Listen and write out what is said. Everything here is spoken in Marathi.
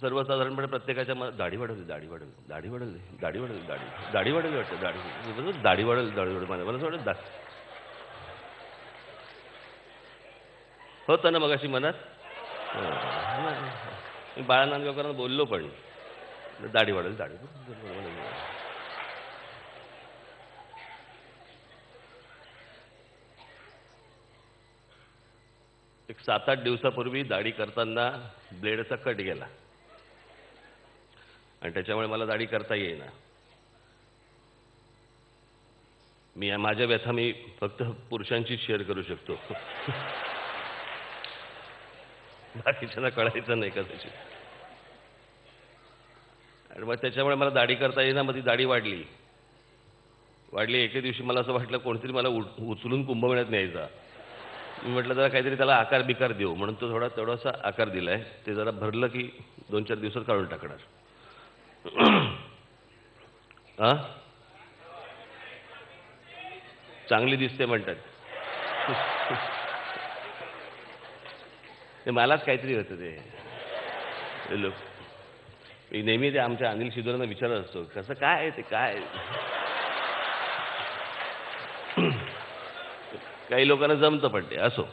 सर्वसाधारणपणे प्रत्येकाच्या मनात दाढी वाढवली दाढी वाढवली दाढी वाढवली दाढी वाढवली दाढी दाढी वाढवली वाटतं दाढी बरोबर दाढी वाढवली दाढी वाढवली. मला मला दा होतं ना मगाशी मनात? मी बाळा नांदगावकरांना बोललो पण. दाढी वाढवली दाढी वाढवली. एक सात आठ दिवसापूर्वी दाढी करताना ब्लेडचा कट गेला. आणि त्याच्यामुळे मला दाढी करता येईना. मी माझ्या व्यथा मी फक्त पुरुषांचीच शेअर करू शकतो. बाकीच्यांना कळायचं नाही कदाचित. आणि मग त्याच्यामुळे मला दाढी करता येईना मग ती दाढी वाढली. वाढली एके दिवशी मला असं वाटलं कोणतरी मला उचलून कुंभमेळ्यात न्यायचा. मी म्हटलं जरा काहीतरी त्याला आकार बिकार देऊ. म्हणून तो थोडा थोडासा आकार दिलाय. ते जरा भरलं की दोन चार दिवसात काढून टाकणार. आ चांगली दिसते म्हणतात. ते मलाच काहीतरी होतं ते. लोक. मी नेहमी ते आमच्या अनिल शिदोरांना विचारत असतो कसं काय आहे ते? काय काही लोकांना जमतं पण ते असो.